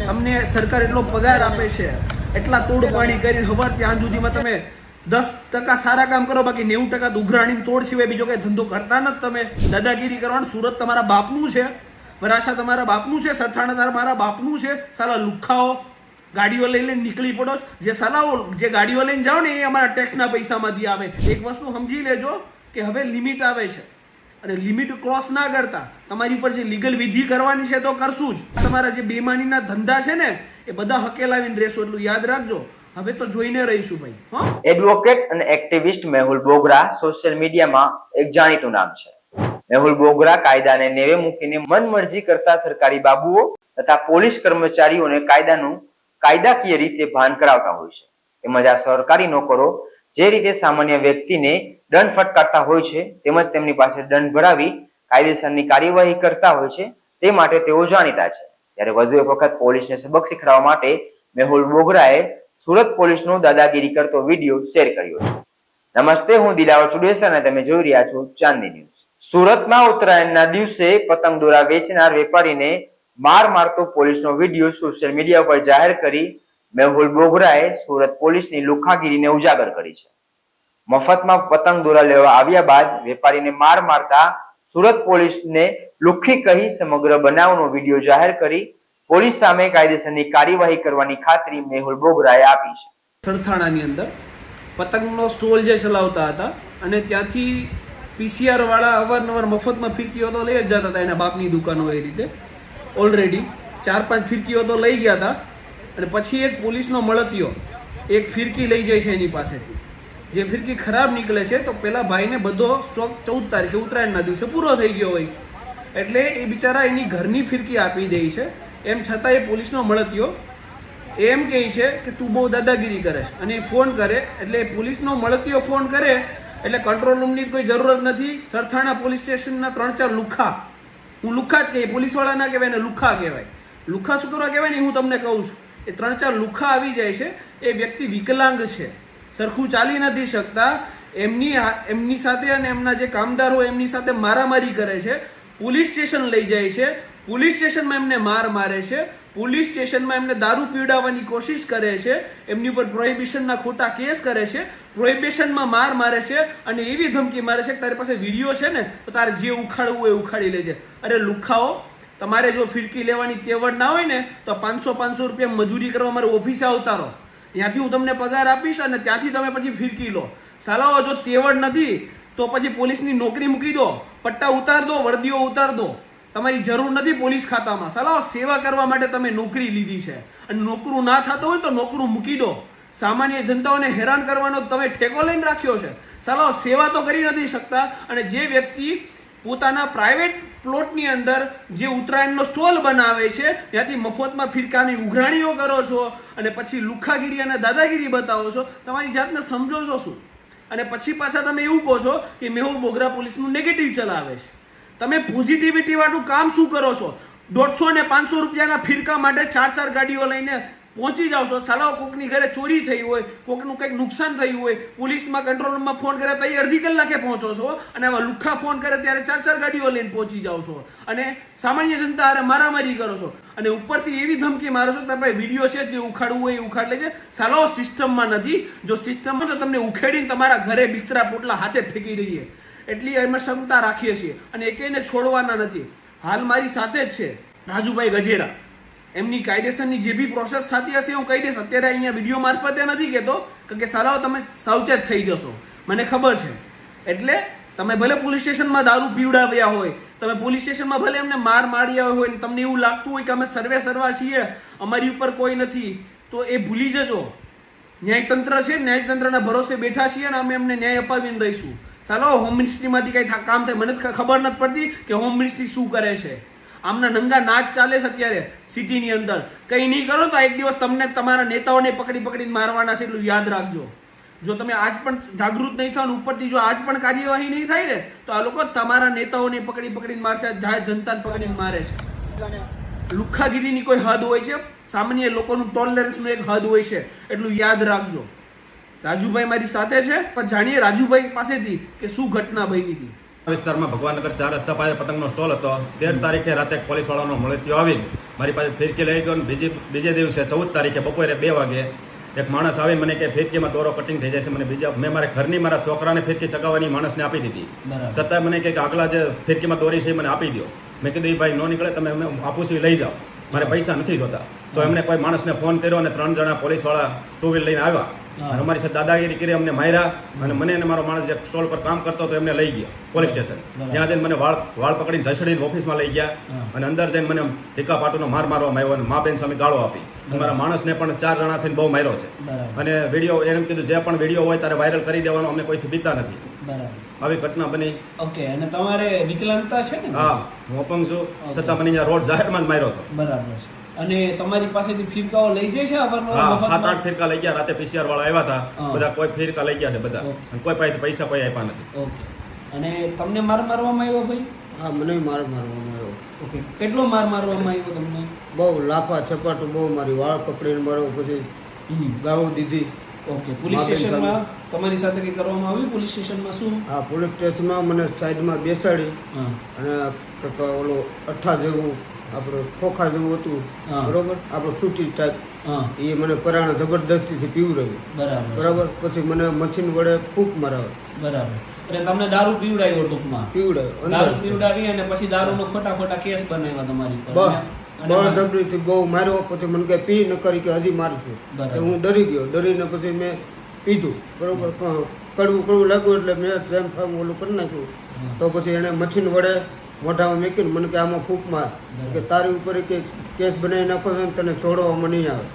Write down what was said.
તમને સરકાર એટલો પગાર આપે છે એટલા તોડ પાણી કરી ખબર ત્યાં સુધીમાં તમે દસ ટકા સારા કામ કરો બાકી નેવું ટકા ઉઘરાણી તોડ સિવાય બીજો કઈ ધંધો કરતા નથી તમે. દાદાગીરી કરવાનું સુરત તમારા બાપનું છે વરાછા તમારા બાપનું છે સરથાણા તમારા બાપનું છે. સાલા લુખાઓ ગાડીઓ લઈ લઈને નીકળી પડો જે સલાહો જે ગાડીઓ લઈને જાઓ ને એ અમારા ટેક્સના પૈસામાંથી આવે. એક વસ્તુ સમજી લેજો કે હવે લિમિટ આવે છે. અને લિમિટ ક્રોસ ના કરતા, તમારી ઉપર જે લીગલ વિધિ કરવાની છે તો કરશું જ. તમારા જે બેમાનીના ધંધા છે ને, એ બધા હકેલાવીને રહેશો એટલું યાદ રાખજો. હવે તો જોઈને રહીશું ભાઈ એડવોકેટ અને એક્ટિવિસ્ટ મેહુલ બોગરા સોશિયલ મીડિયામાં એક જાણીતું નામ છે. મેહુલ બોગરા કાયદાને નેવે મૂકીને મનમરજી કરતા સરકારી બાબુઓ તથા પોલીસ કર્મચારીઓને કાયદાનું કાયદાકીય રીતે ભાન કરાવતા હોય છે. તેમજ આ સરકારી નોકરો જે રીતે સામાન્ય વ્યક્તિને દંડ ફટકારતા હોય છે, તેમજ તેમની પાસે દંડ ભરાવી કાયદેસરની કાર્યવાહી કરતા હોય છે, તે માટે તેઓ જાણીતા છે. ત્યારે વધુ એક વખત પોલીસને સબક શીખડાવવા માટે મેહુલ બોગરાએ સુરત પોલીસનો દાદાગીરી કરતો વીડિયો શેર કર્યો છે. નમસ્તે, હું દિલાવર ચુડેસર અને તમે જોઈ રહ્યા છો ચાંદની ન્યૂઝ. સુરતમાં ઉત્તરાયણના દિવસે પતંગ દોરા વેચનાર વેપારીને માર મારતો પોલીસનો વીડિયો સોશિયલ મીડિયા પર જાહેર કરી મેહુલ બોગરાએ સુરત પોલીસની લુખાગીરીને ઉજાગર કરી છે. મફતમાં પતંગ દોરા લેવા આવ્યા બાદ વેપારીને માર મારતા સુરત પોલીસને લુખ્ખી કહી સમગ્ર બનાવનો વીડિયો જાહેર કરી પોલીસ સામે કાયદેસરની કાર્યવાહી કરવાની ખાતરી મેહુલ બોગરાએ આપી છે. સરથાણાની અંદર પતંગનો સ્ટોલ જે ચલાવતા હતા અને ત્યાંથી પીસીઆર વાળા અવારનવાર મફતમાં ફિરકીઓ તો લઈ જ જતા હતા. એના બાપની દુકાનો એ રીતે ઓલરેડી ચાર પાંચ ફિરકીઓ તો લઈ ગયા હતા અને પછી એક પોલીસનો મળતિયો, એક ફિરકી લઈ જાય છે એની પાસેથી. જે ફિરકી ખરાબ નીકળે છે, તો પેલા ભાઈને બધો સ્ટોક ચૌદ તારીખે ઉત્તરાયણના દિવસે પૂરો થઈ ગયો હોય. એટલે એ બિચારા એની ઘરની ફિરકી આપી દે છે. એમ છતાં એ પોલીસનો મળતિયો. એમ કહે છે કે તું બહુ દાદાગીરી કરે અને એ ફોન કરે, એટલે એ પોલીસનો મળતિયો ફોન કરે, એટલે કંટ્રોલ રૂમની કોઈ જરૂરત નથી. સરથાણા પોલીસ સ્ટેશનના ત્રણ ચાર લુખા. હું લુખા જ કહીએ પોલીસવાળા ના કહેવાય ને લુખા કહેવાય. લુખા શું કરવા કહેવાય ને હું તમને કહું છું. એ ત્રણ ચાર લુખા આવી જાય છે. એ વ્યક્તિ વિકલાંગ છે. સરખું ચાલી નથી શકતા. એમની એમની સાથે અને એમના જે કામદારો એમની સાથે મારામારી કરે છે. પોલીસ સ્ટેશન લઈ જાય છે. પોલીસ સ્ટેશનમાં એમને માર મારે છે. પોલીસ સ્ટેશનમાં એમને દારૂ પીવડાવવાની કોશિશ કરે છે. એમની ઉપર પ્રોહિબિશનના ખોટા કેસ કરે છે. પ્રોહિબિશનમાં માર મારે છે અને એવી ધમકી મારે છે કે તારી પાસે વીડિયો છે ને, તો તારે જે ઉખાડવું એ ઉખાડી લેજે. અરે લુખાઓ, તમારે જો ફિરકી લેવાની તેવડ ના હોય ને, તો પાંચસો પાંચસો રૂપિયા મજૂરી કરવા મારે ઓફિસે આવતા રહો ત્યાંથી હું તમને પગાર આપીશ અને ત્યાંથી તમે પછી ફિરકી લો. સાલાઓ, જો તેવડ નથી, તો પછી પોલીસની નોકરી મૂકી દો, પટ્ટા ઉતાર દો, વર્દીઓ ઉતાર દો. તમારી જરૂર નથી પોલીસ ખાતામાં. સાલાઓ, સેવા કરવા માટે તમે નોકરી લીધી છે. અને નોકરું ના થતો હોય તો નોકરું મૂકી દો. સામાન્ય જનતાઓને હેરાન કરવાનો તમે ઠેકો લઈને રાખ્યો છે. સાલાઓ, સેવા તો કરી નથી શકતા અને જે વ્યક્તિ પોતાના પ્રાઇવેટ પ્લોટની અંદર જે ઉત્તરાયણનો સ્ટોલ બનાવે છે, ત્યાંથી મફતમાં ફિરકાની ઉઘરાણીઓ કરો છો અને પછી લુખાગીરી અને દાદાગીરી બતાવો છો, તમારી જાતને સમજો છો શું? અને પછી પાછા તમે એવું કહો છો કે મેહુલ બોગરા પોલીસનું નેગેટિવ ચલાવે છે. તમે પોઝિટિવિટીવાળું કામ શું કરો છો? દોઢસો ને પાંચસો રૂપિયાના ફિરકા માટે ચાર ચાર ગાડીઓ લઈને પહોંચી જાઓ છો. સાલાઓ કોકની ઘરે ચોરી થઈ હોય, કોકનું કંઈક નુકસાન થયું હોય, પોલીસમાં કંટ્રોલ રૂમમાં ફોન કરે તો અડધી કલાકે પહોંચો છો. અને આમાં લુખ્ખા ફોન કરે ત્યારે ચાર ચાર ગાડીઓ લઈને પહોંચી જાઓ છો. અને સામાન્ય જનતા હારે મારામારી કરો છો. અને ઉપરથી એવી ધમકી મારો છો તમે વીડિયો છે જે ઉખાડવું હોય એ ઉખાડ છે સાલો, સિસ્ટમમાં નથી. જો સિસ્ટમમાં તો તમને ઉખેડીને તમારા ઘરે બિસ્તરા પોટલા હાથે ફેંકી દઈએ. એટલી અમે ક્ષમતા રાખીએ છીએ. અને એકેયને છોડવાના નથી. હાલ મારી સાથે જ છે રાજુભાઈ ગજેરા. એમની કાયદેસરની જે બી પ્રોસેસ થતી હશે, હું કહી દઈશ. અત્યારે અહીંયા વીડિયો મારફતે નથી કહેતો કે સારાઓ તમે સાવચેત થઈ જશો. મને ખબર છે. એટલે તમે ભલે પોલીસ સ્ટેશનમાં દારૂ પીવડાવ્યા હોય, તમે પોલીસ સ્ટેશનમાં ભલે એમને માર માર્યા હોય તમને એવું લાગતું હોય કે અમે સર્વે સર્વા છીએ, અમારી ઉપર કોઈ નથી, તો એ ભૂલી જજો. ન્યાયતંત્ર છે, ન્યાયતંત્રના ભરોસે બેઠા છીએ અને અમે એમને ન્યાય અપાવીને રહીશું. ચાલો હોમ મિનિસ્ટ્રીમાંથી કંઈ કામ થાય, મને ખબર નથી પડતી કે હોમ મિનિસ્ટ્રી શું કરે છે. આમના નંગા નાચ ચાલે છે અત્યારે સિટીની અંદર. કંઈ નહીં કરો તો એક દિવસ તમને તમારા નેતાઓને પકડી પકડીને મારવાના છે એટલું યાદ રાખજો. જો તમે આજ પણ જાગૃત નહીં થાવ ઉપરથી જો આજ પણ કાર્યવાહી નહીં થાય ને, તો આ લોકો તમારા નેતાઓને પકડી પકડીને મારશે જાહેર જનતાને પકડીને મારે છે. લુખ્ખાગીરીની કોઈ હદ હોય છે? સામાન્ય લોકોનું ટોલરન્સનું એક હદ હોય છે. એટલું યાદ રાખજો. રાજુભાઈ મારી સાથે છે, પણ જાણીએ રાજુભાઈ પાસેથી કે શું ઘટના બની હતી. વિસ્તારમાં ભગવાનનગર ચાર રસ્તા પાસે પતંગનો સ્ટોલ હતો. તેર તારીખે રાતે પોલીસવાળાનો મળતિયો આવીને મારી પાસે ફિરકી લઈ ગયો અને બીજી બીજે દિવસે ચૌદ તારીખે બપોરે બે વાગે એક માણસ આવીને મને કે ફિરકીમાં દોરો કટિંગ થઈ જાય છે મને બીજા મેં મારા ઘરની મારા છોકરાને ફિરકી ચગાવવાની માણસને આપી દીધી. છતાં મને કહે કે આગલા જે ફિરકીમાં દોરી છે એ મને આપી દો મેં કીધું "ઈ ભાઈ નો નીકળે તમે અમે આપું છું લઈ જાઓ. મારે પૈસા નથી જોતા. તો એમને કોઈ માણસને ફોન કર્યો અને ત્રણ જણા પોલીસવાળા ટુ વ્હીલ લઈને આવ્યા. અને અમારી સાથે દાદાગીરી કરી અમને માર્યા અને મને અને મારો માણસ જે સ્ટોલ પર કામ કરતો હતો એમને લઈ ગયા પોલીસ સ્ટેશન. ત્યાં જઈને મને વાળ વાળ પકડીને ધસડીને ઓફિસમાં લઈ ગયા અને અંદર જઈને મને ટીકા પાટોનો માર મારવામાં આવ્યો અને મા બેન સામે ગાળો આપી. મારા માણસને પણ ચાર જણા થઈને બહુ માર્યો છે. અને વીડિયો એમ કીધું જે પણ વીડિયો હોય ત્યારે વાયરલ કરી દેવાનો અમે કોઈથી બીતા નથી. આવી ઘટના બની. ઓકે અને તમારે વિકલાંગતા છે ને? હા હું અપંગ છું. છતાં મને અહીંયા રોડ જાહેરમાં જ માર્યો હતો. બરાબર છે. અને તમારી પાસેથી ફિરકાઓ લઈ જાય છે સાત આઠ ફિરકા લઈ ગયા રાતે પીસીઆર વાળા આવ્યા હતા. બધા કોઈ ફિરકા લઈ ગયા છે બધા. અને કોઈ પાસે પૈસા કોઈ આપ્યા નથી. ઓકે. અને તમને માર મારવામાં આવ્યો ભાઈ? હા મને માર મારવામાં આવ્યો. ઓકે. કેટલો માર મારવામાં આવ્યો તમને? બહુ લાફા છપાટો બહુ મારી વાળ પકડીને મારો પછી ગાઉ દીધી. ઓકે. પોલીસ સ્ટેશનમાં તમારી સાથે કંઈ કરવામાં આવ્યું? પોલીસ સ્ટેશનમાં શું? હા પોલીસ સ્ટેશનમાં મને સાઈડમાં બેસાડી અને ઓલો અઠ્ઠા જેવું આપણે ખોખા જેવું હતું. બરોબર? આપણે ફ્રૂટી ટાઈપ એ મને પરાણે જબરદસ્તીથી પીવડાવ્યું બરાબર. બરાબર? પછી મને મશીન વડે ફૂંક મરાવે બરાબર. એટલે તમને દારૂ પીવડાવ્યો ટૂંકમાં? પીવડાવ્યો દારૂ પીવડાવી અને પછી દારૂનો ખોટા ખોટા કેસ બનાવ્યા તમારી પર. બળજબરીથી બહુ માર્યો. પછી મને કે પી ન કરી કે હજી મારશું. છું એટલે હું ડરી ગયો. ડરીને પછી મેં પીધું. બરોબર? કડવું કડવું લાગ્યું એટલે મેં જેમ ફામ ઓલું કરી નાખ્યું. તો પછી એને મચ્છીન વડે મોઢામાં મૂકીને મને કે આમાં ફૂંક માર કે તારી ઉપર કે કેસ બનાવી નાખો તને છોડવામાં નહીં આવે.